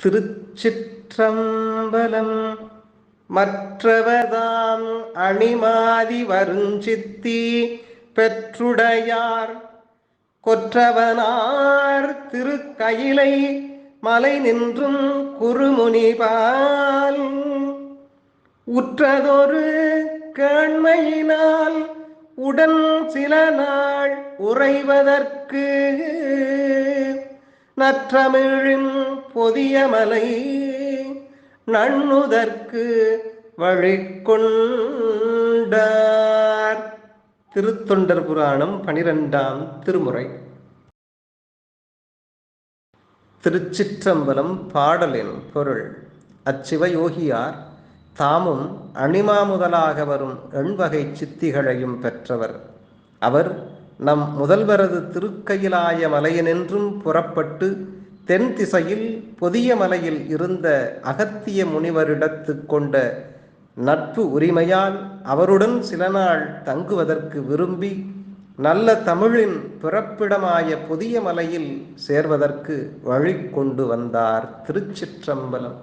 திருச்சிற்றம்பலம் மற்றவதாம் அணிமாதி வருஞ்சித்தி பெற்றுடையார் கொற்றவனார் திருக்கயிலை மலை நின்றும் குறுமுனிபால் உற்றதொரு கேண்மையினால் உடன் சில நாள் உறைவதற்கு நற்றமிழின் பொதிய மலை நண்ணுதற்கு வழி கொண்டார் திருத்தொண்டர் புராணம் பனிரெண்டாம் திருமுறை. திருச்சிற்றம்பலம் பாடலின் பொருள். அச்சிவயோகியார் தாமும் அணிமா முதலாக வரும் எண்வகை சித்திகளையும் பெற்றவர். அவர் நம் முதல்வரது திருக்கையிலாய மலையினின்றும் புறப்பட்டு தென் திசையில் புதிய மலையில் இருந்த அகத்திய முனிவரிடத்து கொண்ட நட்பு உரிமையால் அவருடன் சில நாள் தங்குவதற்கு விரும்பி நல்ல தமிழின் பிறப்பிடமாய புதிய மலையில் சேர்வதற்கு வழி கொண்டு வந்தார் திருச்சிற்றம்பலம்.